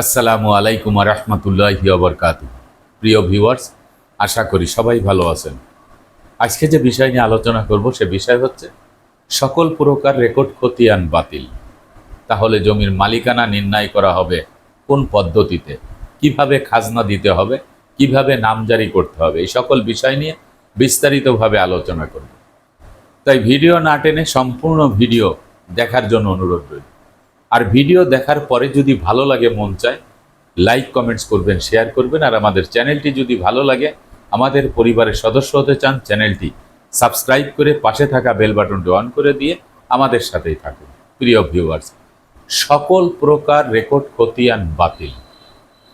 আসসালামু আলাইকুম রহমতুল্লাহ বরকাত প্রিয় ভিউয়ার্স, আশা করি সবাই ভালো আছেন। আজকে যে বিষয় নিয়ে আলোচনা করব, সে বিষয় হচ্ছে সকল প্রকার রেকর্ড খতিয়ান বাতিল। তাহলে জমির মালিকানা নির্ণয় করা হবে কোন পদ্ধতিতে? কীভাবে খাজনা দিতে হবে? কীভাবে নামজারি করতে হবে? এই সকল বিষয় নিয়ে বিস্তারিতভাবে আলোচনা করব। তাই ভিডিও না টেনে সম্পূর্ণ ভিডিও দেখার জন্য অনুরোধ রইল। আর ভিডিও দেখার পরে যদি ভালো লাগে মন চায় লাইক কমেন্টস করবেন শেয়ার করবেন, আর আমাদের চ্যানেলটি যদি ভালো লাগে, আমাদের পরিবারের সদস্য হতে চান, চ্যানেলটি সাবস্ক্রাইব করে পাশে থাকা বেল বাটনটি অন করে দিয়ে আমাদের সাথেই থাকুন। প্রিয় ভিউয়ার্স সকল প্রকার রেকর্ড খতিয়ান বাতিল।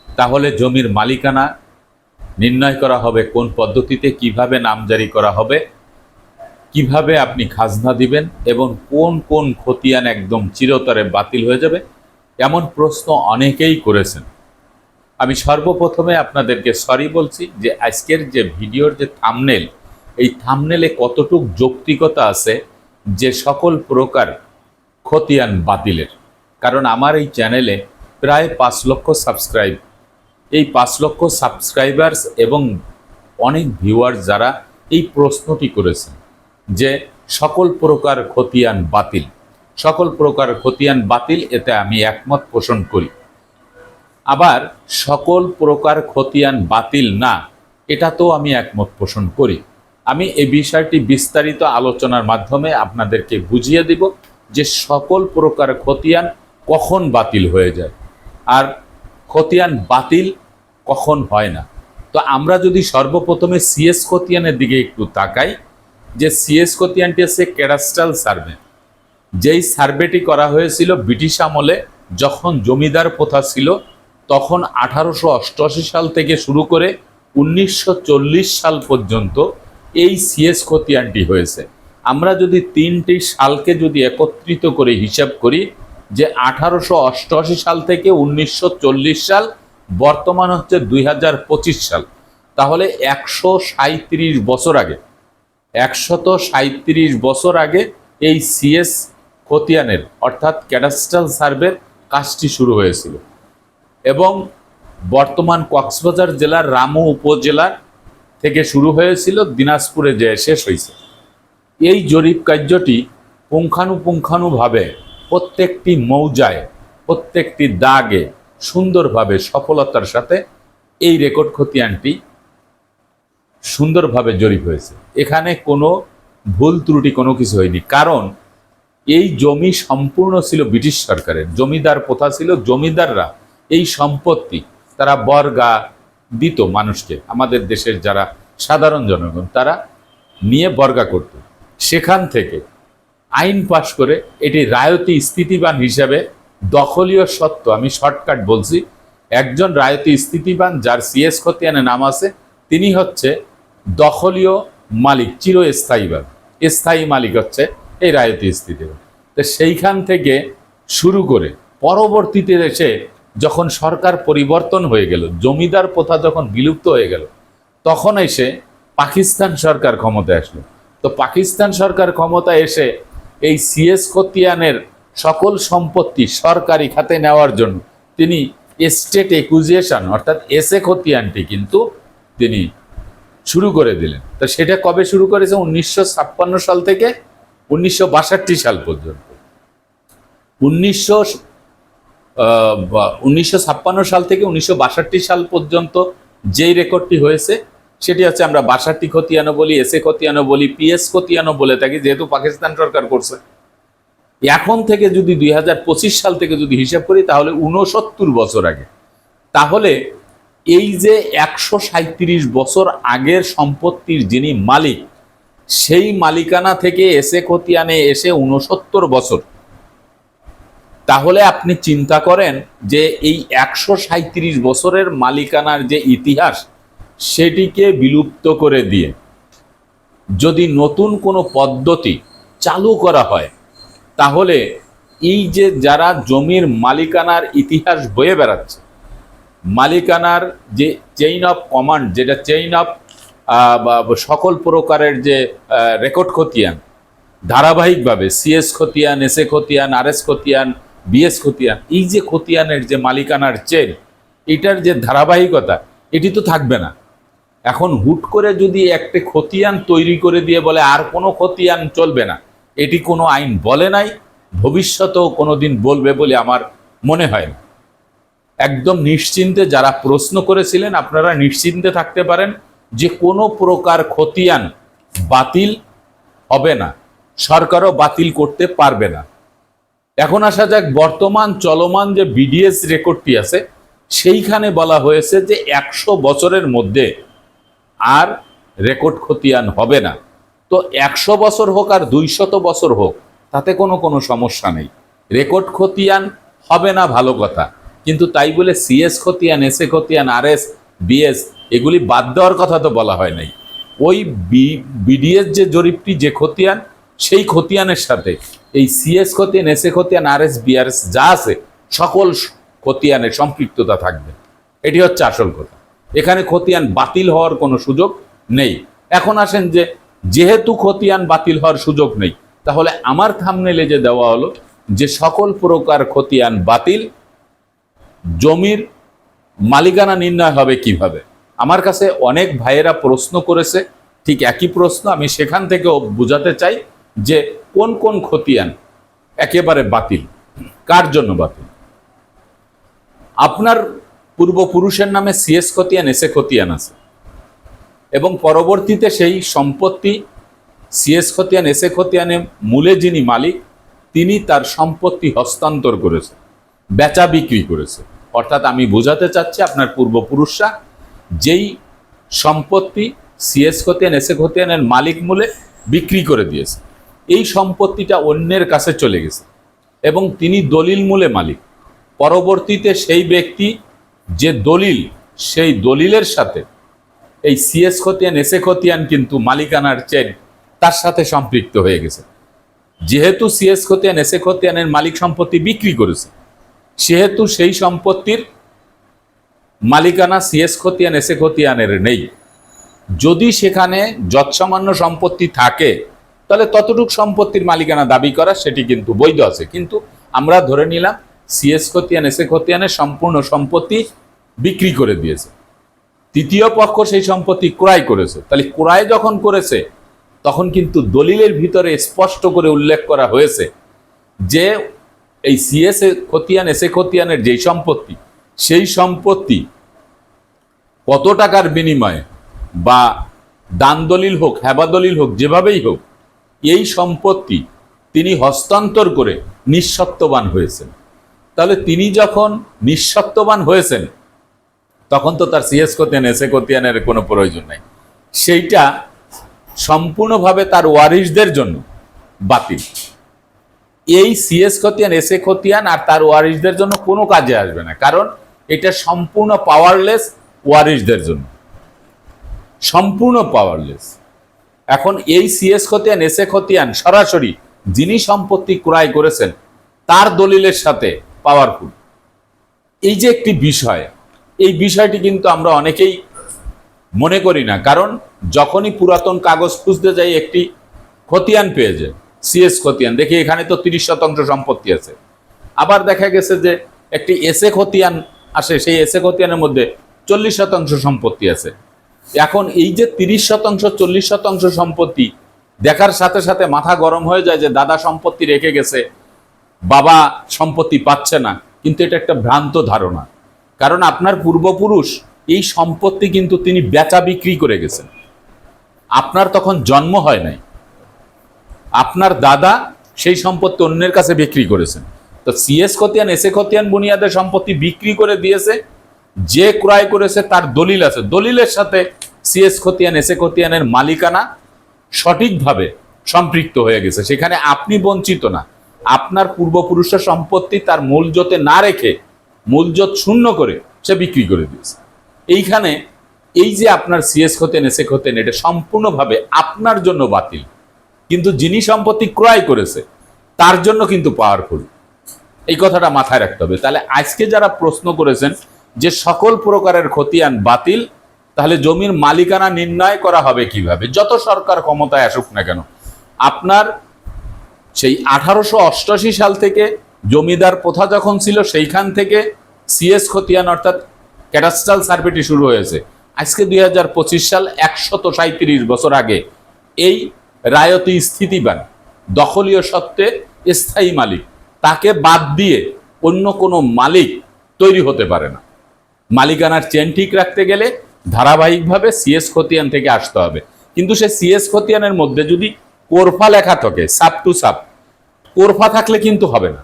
তাহলে জমির মালিকানা নির্ণয় করা হবে কোন পদ্ধতিতে, কীভাবে নামজারি করা হবে কীভাবে আপনি খাজনা দিবেন এবং কোন কোন খতিয়ান একদম চিরতরে বাতিল হয়ে যাবে? এমন প্রশ্ন অনেকেই করেছেন। আমি সর্বপ্রথমে আপনাদেরকে সরি বলছি যে আজকের যে ভিডিওর যে থামনেল এই থামনেলে কতটুক যৌক্তিকতা আছে যে সকল প্রকার খতিয়ান বাতিলের? কারণ আমার এই চ্যানেলে প্রায় পাঁচ লক্ষ সাবস্ক্রাইব এই পাঁচ লক্ষ সাবস্ক্রাইবার্স এবং অনেক ভিউয়ার্স যারা এই প্রশ্নটি করেছেন। যে সকল প্রকার খতিয়ান বাতিল। সকল প্রকার খতিয়ান বাতিল, এতে আমি একমত পোষণ করি। আবার সকল প্রকার খতিয়ান বাতিল না এটা তো আমি একমত পোষণ করি। আমি এই বিষয়টি বিস্তারিত আলোচনার মাধ্যমে আপনাদেরকে বুঝিয়ে দিব যে সকল প্রকার খতিয়ান কখন বাতিল হয়ে যায় আর খতিয়ান বাতিল কখন হয় না। তো আমরা যদি সর্বপ্রথমে সিএস খতিয়ানের দিকে একটু তাকাই যে সিএস খতিয়ানটি হচ্ছে ক্যাডাস্ট্রাল সার্ভে। যেই সার্ভেটি করা হয়েছিল ব্রিটিশ আমলে, যখন জমিদার প্রথা ছিল, তখন আঠারোশো অষ্টআশি সাল থেকে শুরু করে উনিশশো চল্লিশ সাল পর্যন্ত এই সিএস খতিয়ানটি হয়েছে। আমরা যদি তিনটি সালকে যদি একত্রিত করে হিসাব করি, যে আঠারোশো অষ্টআশি সাল থেকে উনিশশো চল্লিশ সাল, বর্তমান হচ্ছে দুই হাজার পঁচিশ সাল। তাহলে একশো বছর আগে একশত সাঁত্রিশ বছর আগে এই সিএস খতিয়ানের, অর্থাৎ ক্যাডাস্ট্রাল সার্ভের কাজটি শুরু হয়েছিল। এবং বর্তমান কক্সবাজার জেলার রামু উপজেলার থেকে শুরু হয়েছিল, দিনাজপুরে যে শেষ হয়েছে। এই জরিপ কার্যটি পুঙ্খানুপুঙ্খানুভাবে প্রত্যেকটি মৌজায়, প্রত্যেকটি দাগে সুন্দরভাবে সফলতার সাথে এই রেকর্ড খতিয়ানটি সুন্দরভাবে জরিপ হয়েছে। এখানে কোনো ভুল ত্রুটি কোনো কিছু হয়নি। কারণ এই জমি সম্পূর্ণ ছিল ব্রিটিশ সরকারের। জমিদার প্রথা ছিল জমিদাররা এই সম্পত্তি তারা বর্গা দিত মানুষকে। আমাদের দেশের যারা সাধারণ জনগণ, তারা নিয়ে বর্গা করত। সেখান থেকে আইন পাশ করে এটি রায়তি স্থিতিবান হিসাবে দখলীয় সত্ত্ব, আমি শর্টকাট বলছি, একজন রায়তি স্থিতিবান যার সিএস খতিয়ানে নাম আছে তিনি হচ্ছে দখলীয় মালিক চিরস্থায়ীবাদ স্থায়ী মালিক হচ্ছে এই রায়তি স্থিতিবান তো সেইখান থেকে শুরু করে পরবর্তীতে এসে যখন সরকার পরিবর্তন হয়ে গেল, জমিদার প্রথা যখন বিলুপ্ত হয়ে গেল, তখন এসে পাকিস্তান সরকার ক্ষমতায় আসলো। তো পাকিস্তান সরকার ক্ষমতায় এসে এই সিএস খতিয়ানের সকল সম্পত্তি সরকারি খাতে নেওয়ার জন্য তিনি স্টেট একুজিয়েশন অর্থাৎ এসে খতিয়ানটি কিন্তু তিনি শুরু করে দিলেন। তো সেটা কবে শুরু করেছে? উনিশশো ছাপ্পান্ন সাল থেকে উনিশশো বাষট্টি সাল পর্যন্ত। উনিশশো উনিশশো সাল থেকে উনিশশো বাষট্টি সাল পর্যন্ত যেই রেকর্ডটি হয়েছে, সেটি হচ্ছে আমরা বাষট্টি খতিয়ানো বলি, এসে খতিয়ানো বলি পিএস খতিয়ানো বলে থাকি, যেহেতু পাকিস্তান সরকার করছে। এখন থেকে যদি দুই হাজার পঁচিশ সাল থেকে যদি হিসাব করি, তাহলে উনসত্তর বছর আগে। তাহলে এই যে একশো সাঁত্রিশ বছর আগের সম্পত্তির যিনি মালিক, সেই মালিকানা থেকে এসে খতিয়ানে এসে উনসত্তর বছর। তাহলে আপনি চিন্তা করেন যে এই একশো সাঁত্রিশ বছরের মালিকানার যে ইতিহাস, সেটিকে বিলুপ্ত করে দিয়ে যদি নতুন কোনো পদ্ধতি চালু করা হয়, তাহলে এই যে যারা জমির মালিকানার ইতিহাস বয়ে বেড়াচ্ছে মালিকানার যে চেইন অফ কমান্ড যেটা চেইন অফ সকল প্রকারের যে রেকর্ড খতিয়ান, ধারাবাহিকভাবে সিএস খতিয়ান এসএ খতিয়ান আর এস খতিয়ান বিএস খতিয়ান, এই যে খতিয়ানের যে মালিকানার চেন এটার যে ধারাবাহিকতা, এটি তো থাকবে না। এখন হুট করে যদি একটা খতিয়ান তৈরি করে দিয়ে বলে আর কোনো খতিয়ান চলবে না, এটি কোনো আইন বলে নাই, ভবিষ্যতেও কোনো দিন বলবে বলে আমার মনে হয় না। একদম নিশ্চিন্তে যারা প্রশ্ন করেছিলেন, আপনারা নিশ্চিন্তে থাকতে পারেন যে কোনো প্রকার খতিয়ান বাতিল হবে না। সরকারও বাতিল করতে পারবে না। এখন আসা যাক, বর্তমান চলমান যে বিডিএস রেকর্ডটি আছে, সেইখানে বলা হয়েছে যে একশো বছরের মধ্যে আর রেকর্ড খতিয়ান হবে না। তো একশো বছর হোক আর দুইশত বছর হোক, তাতে কোনো কোনো সমস্যা নেই। রেকর্ড খতিয়ান হবে না ভালো কথা। কিন্তু তাই বলে সিএস খতিয়ান এসএ খতিয়ান আর এস বিএস এগুলি বাদ দেওয়ার কথা তো বলা হয় নাই। ওই বিডিএস যে জরিপটি, যে খতিয়ান, সেই খতিয়ানের সাথে এই সিএস খতিয়ান এসএ খতিয়ান আর এস বিআরএস যা আছে, সকল খতিয়ানের সম্পৃক্ততা থাকবে। এটি হচ্ছে আসল কথা। এখানে খতিয়ান বাতিল হওয়ার কোনো সুযোগ নেই। এখন আসেন যে, যেহেতু খতিয়ান বাতিল হওয়ার সুযোগ নেই, তাহলে আমার থামনেলে যে দেওয়া হলো, যে সকল প্রকার খতিয়ান বাতিল জমির মালিকানা নির্ণয় হবে কীভাবে? আমার কাছে অনেক ভাইয়েরা প্রশ্ন করেছে, ঠিক একই প্রশ্ন, আমি সেখান থেকেও বোঝাতে চাই যে কোন কোন খতিয়ান একেবারে বাতিল? কার জন্য বাতিল? আপনার পূর্বপুরুষের নামে সিএস খতিয়ান এসে খতিয়ান আছে। এবং পরবর্তীতে সেই সম্পত্তি সিএস খতিয়ান এসে খতিয়ানে মূলে যিনি মালিক, তিনি তার সম্পত্তি হস্তান্তর করেছে বেচা বিক্রি করেছে। অর্থাৎ আমি বোঝাতে চাচ্ছি আপনার পূর্বপুরুষরা যেই সম্পত্তি সিএস খতিয়ান এসে খতিয়ানের মালিক মূলে বিক্রি করে দিয়েছে, এই সম্পত্তিটা অন্যের কাছে চলে গেছে এবং তিনি দলিল মূলে মালিক। পরবর্তীতে সেই ব্যক্তি যে দলিল, সেই দলিলের সাথে এই সিএস খতিয়ান এসে খতিয়ান কিন্তু মালিকানার চেন তার সাথে সম্পৃক্ত হয়ে গেছে। যেহেতু সিএস খতিয়ান এসে খতিয়ানের মালিক সম্পত্তি বিক্রি করেছে সেহেতু সেই সম্পত্তির মালিকানা সিএস খতিয়ান এসে খতিয়ানের নেই। যদি সেখানে যৎসামান্য সম্পত্তি থাকে, তাহলে ততটুক সম্পত্তির মালিকানা দাবি করা সেটি কিন্তু বৈধ আছে। কিন্তু আমরা ধরে নিলাম সিএস খতিয়ান এসে খতিয়ানের সম্পূর্ণ সম্পত্তি বিক্রি করে দিয়েছে। তৃতীয় পক্ষ সেই সম্পত্তি ক্রয় করেছে। তাহলে ক্রয় যখন করেছে, তখন কিন্তু দলিলের ভিতরে স্পষ্ট করে উল্লেখ করা হয়েছে যে এই সিএস খতিয়ান এসে খতিয়ানের যেই সম্পত্তি, সেই সম্পত্তি কত টাকার বিনিময়ে বা দান দলিল হোক, হেবা দলিল হোক, যেভাবেই হোক, এই সম্পত্তি তিনি হস্তান্তর করে নিঃসত্ত্ববান হয়েছেন। তাহলে তিনি যখন নিঃসত্ত্ববান হয়েছেন, তখন তো তার সিএস খতিয়ান এসে খতিয়ানের কোনো প্রয়োজন নাই। সেইটা সম্পূর্ণভাবে তার ওয়ারিশদের জন্য বাতিল। এই সিএস খতিয়ান এসে খতিয়ান আর তার ওয়ারিশদের জন্য কোনো কাজে আসবে না। কারণ এটা সম্পূর্ণ পাওয়ারলেস ওয়ারিশদের জন্য। সম্পূর্ণ পাওয়ারলেস এখন এই সিএস খতিয়ান এসে খতিয়ান সরাসরি যিনি সম্পত্তি ক্রয় করেছেন, তার দলিলের সাথে পাওয়ারফুল এই যে একটি বিষয়, এই বিষয়টি কিন্তু আমরা অনেকেই মনে করি না। কারণ যখনই পুরাতন কাগজ খুঁজতে যাই, একটি খতিয়ান পেয়ে যায়। সিএস খতিয়ান। দেখি এখানে তো তিরিশ শতাংশ সম্পত্তি আছে। আবার দেখা গেছে যে একটি এসে খতিয়ান আসে, সেই এসে খতিয়ানের মধ্যে চল্লিশ শতাংশ সম্পত্তি আছে। এখন এই যে তিরিশ শতাংশ, চল্লিশ শতাংশ সম্পত্তি দেখার সাথে সাথে মাথা গরম হয়ে যায় যে দাদা সম্পত্তি রেখে গেছে, বাবা সম্পত্তি পাচ্ছে না। কিন্তু এটা একটা ভ্রান্ত ধারণা। কারণ আপনার পূর্বপুরুষ এই সম্পত্তি কিন্তু তিনি বেচা বিক্রি করে গেছেন। আপনার তখন জন্ম হয় নাই। আপনার দাদা সেই সম্পত্তি অন্যের কাছে বিক্রি করেছেন। তো সিএস খতিয়ান এসে খতিয়ান বুনিয়াদের সম্পত্তি বিক্রি করে দিয়েছে, যে ক্রয় করেছে তার দলিল আছে। দলিলের সাথে সিএস খতিয়ান এসে খতিয়ানের মালিকানা সঠিকভাবে সম্পৃক্ত হয়ে গেছে। সেখানে আপনি বঞ্চিত না। আপনার পূর্বপুরুষের সম্পত্তি তার মূলজতে না রেখে মূলজত শূন্য করে সে বিক্রি করে দিয়েছে। এইখানে এই যে আপনার সিএস খতেন এসে খতেন এটা সম্পূর্ণভাবে আপনার জন্য বাতিল। কিন্তু যিনি সম্পত্তি ক্রয় করেছে, তার জন্য কিন্তু পাওয়ারফুল এই কথাটা মাথায় রাখতে হবে। তাহলে আজকে যারা প্রশ্ন করেছেন যে সকল প্রকারের খতিয়ান বাতিল, তাহলে জমির মালিকানা নির্ণয় করা হবে কীভাবে? যত সরকার ক্ষমতায় আসুক না কেন, আপনার সেই আঠারোশো অষ্টআশি সাল থেকে জমিদার প্রথা যখন ছিল, সেইখান থেকে সিএস খতিয়ান অর্থাৎ ক্যাডাস্ট্রাল সার্ভেটি শুরু হয়েছে। আজকে দুই হাজার পঁচিশ সাল একশত সাঁত্রিশ বছর আগে এই রায়তি স্থিতিবান, দখলীয় সত্ত্বে স্থায়ী মালিক। তাকে বাদ দিয়ে অন্য কোনো মালিক তৈরি হতে পারে না। মালিকানার চেন ঠিক রাখতে গেলে ধারাবাহিকভাবে সিএস খতিয়ান থেকে আসতে হবে। কিন্তু সে সিএস খতিয়ানের মধ্যে যদি কোরফা লেখা থাকে, সাপ টু সাপ, কোরফা থাকলে কিন্তু হবে না।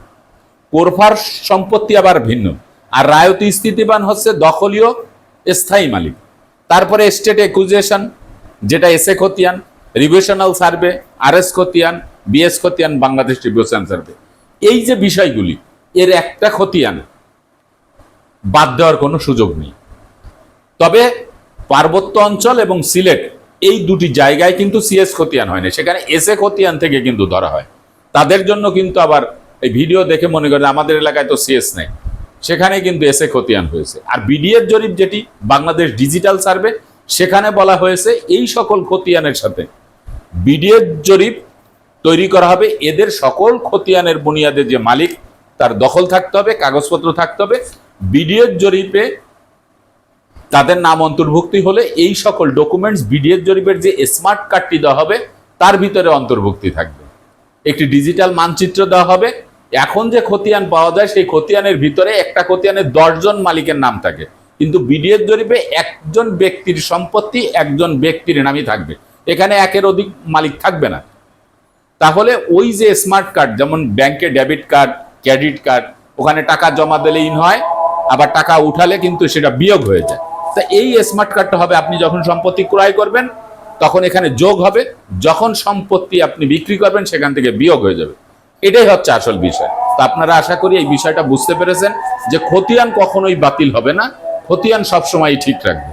কোরফার সম্পত্তি আবার ভিন্ন। আর রায়তি স্থিতিবান হচ্ছে দখলীয় স্থায়ী মালিক। তারপরে স্টেট একুজেশন যেটা এসে খতিয়ান রিভিশনাল সার্ভে আর এস খতিয়ান বিএস খতিয়ান বাংলাদেশ রিভিশন সার্ভে এই যে বিষয়গুলি, এর একটা খতিয়ান বাদ দেওয়ার কোনো সুযোগ নেই। তবে পার্বত্য অঞ্চল এবং সিলেট, এই দুটি জায়গায় কিন্তু সিএস খতিয়ান হয় না সেখানে এসএ খতিয়ান থেকে কিন্তু ধরা হয়। তাদের জন্য কিন্তু আবার এই ভিডিও দেখে মনে করেন, আমাদের এলাকায় তো সিএস নেই। সেখানে কিন্তু এসএ খতিয়ান হয়েছে। আর বিডিএর জরিপ যেটি, বাংলাদেশ ডিজিটাল সার্ভে সেখানে বলা হয়েছে, এই সকল খতিয়ানের সাথে বিডিএর জরিপ তৈরি করা হবে। এদের সকল খতিয়ানের বুনিয়াদে যে মালিক, তার দখল থাকতে হবে, কাগজপত্র থাকতে হবে। বিডিএর জরিপে তাদের নাম অন্তর্ভুক্তি হলে এই সকল ডকুমেন্টস বিডিএর জরিপের যে স্মার্ট কার্ডটি দেওয়া হবে, তার ভিতরে অন্তর্ভুক্তি থাকবে। একটি ডিজিটাল মানচিত্র দেওয়া হবে। এখন যে খতিয়ান পাওয়া যায়, সেই খতিয়ানের ভিতরে একটা খতিয়ানের দশজন মালিকের নাম থাকে। কিন্তু বিডিএর জরিপে একজন ব্যক্তির সম্পত্তি, একজন ব্যক্তির নামই থাকবে। এখানে একের অধিক মালিক থাকবে না। তাহলে ওই যে স্মার্ট কার্ড যেমন ব্যাংকে ডেবিট কার্ড ক্রেডিট কার্ড ওখানে টাকা জমা দিলে ইন হয় আবার টাকা উঠালে কিন্তু সেটা বিয়োগ হয়ে যায়। তা এই স্মার্ট কার্ডটা হবে, আপনি যখন সম্পত্তি ক্রয় করবেন, তখন এখানে যোগ হবে। যখন সম্পত্তি আপনি বিক্রি করবেন, সেখান থেকে বিয়োগ হয়ে যাবে। এটাই হচ্ছে আসল বিষয়। তো আপনারা আশা করি এই বিষয়টা বুঝতে পেরেছেন যে খতিয়ান কখনোই বাতিল হবে না, খতিয়ান সবসময় ঠিক রাখবে।